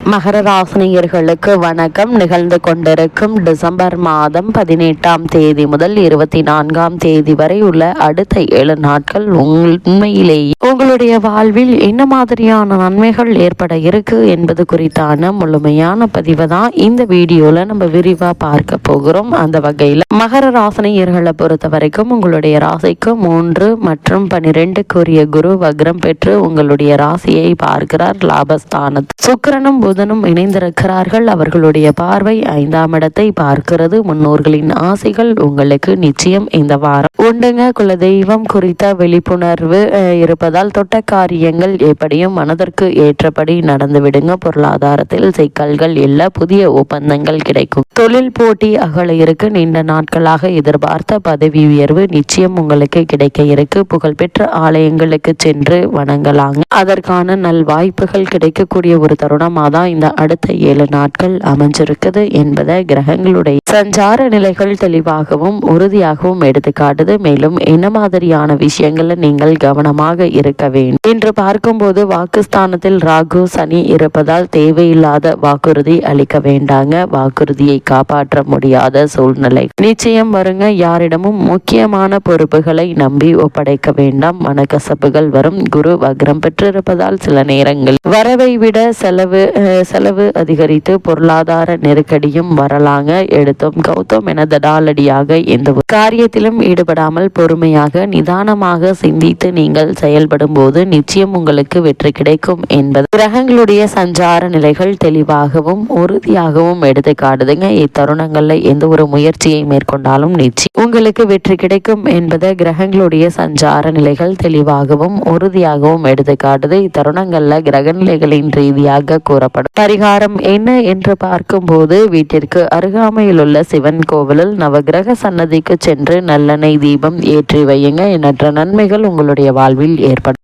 மகர ராசினியர்களுக்கு வணக்கம். நிகழ்ந்து கொண்டிருக்கும் டிசம்பர் மாதம் பதினெட்டாம் தேதி முதல் இருபத்தி நான்காம் தேதி வரை உள்ள அடுத்த ஏழு நாட்கள் உண்மையிலேயே உங்களுடைய வாழ்வில் என்ன மாதிரியான நன்மைகள் ஏற்பட இருக்கு என்பது குறித்தான முழுமையான பதிவை தான் இந்த வீடியோல நம்ம விரிவா பார்க்க போகிறோம். அந்த வகையில் மகர ராசினியர்களை பொறுத்த வரைக்கும் உங்களுடைய ராசிக்கு மூன்று மற்றும் பனிரெண்டுக்குரிய குரு வக்ரம் பெற்று உங்களுடைய ராசியை பார்க்கிறார். லாபஸ்தானத்து சுக்கிரனும் புதனும் இணைந்திருக்கிறார்கள். அவர்களுடைய பார்வை ஐந்தாம் இடத்தை பார்க்கிறது. முன்னோர்களின் ஆசைகள் உங்களுக்கு நிச்சயம் இந்த வாரம். உண்டுங்க குலதெய்வம் குறித்த விழிப்புணர்வு இருப்பதால் தொட்ட காரியங்கள் எப்படியும் மனதிற்கு ஏற்றபடி நடந்துவிடுங்க. பொருளாதாரத்தில் சிக்கல்கள் இல்ல புதிய ஒப்பந்தங்கள் கிடைக்கும். தொழில் போட்டி அகல இருக்கு. நீண்ட நாட்களாக எதிர்பார்த்த பதவி உயர்வு நிச்சயம் உங்களுக்கு கிடைக்க இருக்கு. புகழ்பெற்ற ஆலயங்களுக்கு சென்று வணங்கலாங்க. அதற்கான நல் வாய்ப்புகள் கிடைக்கக்கூடிய ஒரு தருணமாக தான் இந்த அடுத்த ஏழு நாட்கள் அமைஞ்சிருக்குது என்பதை கிரகங்களுடைய சஞ்சார நிலைகள் தெளிவாகவும் உறுதியாகவும் எடுத்து காட்டுது. மேலும் என்ன மாதிரியான விஷயங்களை நீங்கள் கவனமாக இருக்க வேண்டும்? என்று பார்க்கும்போது வாக்குஸ்தானத்தில் ராகு சனி இருப்பதால் தேவையில்லாத வாக்குறுதி அளிக்க வேண்டாங்க. வாக்குறுதியை காப்பாற்ற முடியாத சூழ்நிலை. நிச்சயம் வருங்க யாரிடமும் முக்கியமான பொறுப்புகளை நம்பி ஒப்படைக்க வேண்டாம். மனக்கசப்புகள் வரும். குரு வக்ரம் பெற்றிருப்பதால் சில நேரங்கள் வரவை விட செலவு செலவு அதிகரித்து பொருளாதார நெருக்கடியும் வரலாங்க. எடுத்தோம் கௌதம் என தடாலடியாக எந்த காரியத்திலும் ஈடுபடாமல் பொறுமையாக நிதானமாக சிந்தித்து நீங்கள் செயல்படும் போது நிச்சயம் உங்களுக்கு வெற்றி கிடைக்கும் என்பது. கிரகங்களுடைய சஞ்சார நிலைகள் தெளிவாகவும் உறுதியாகவும் எடுத்து காட்டுதுங்க இத்தருணங்கள்ல எந்த ஒரு முயற்சியை மேற்கொண்டாலும் நிச்சயம் உங்களுக்கு வெற்றி கிடைக்கும் என்பதை கிரகங்களுடைய சஞ்சார நிலைகள் தெளிவாகவும் உறுதியாகவும் எடுத்து காட்டுது. இத்தருணங்கள்ல கிரக நிலைகளின் ரீதியாக கூறப்படும். பரிகாரம் என்ன என்று பார்க்கும்போது வீட்டிற்கு அருகாமையில் உள்ள சிவன் கோவிலில் நவகிரக சன்னதிக்கு சென்று நல்லெண்ணெய் தீபம் ஏற்றி வையுங்க. எண்ணற்ற நன்மைகள் உங்களுடைய வாழ்வில் ஏற்படும்.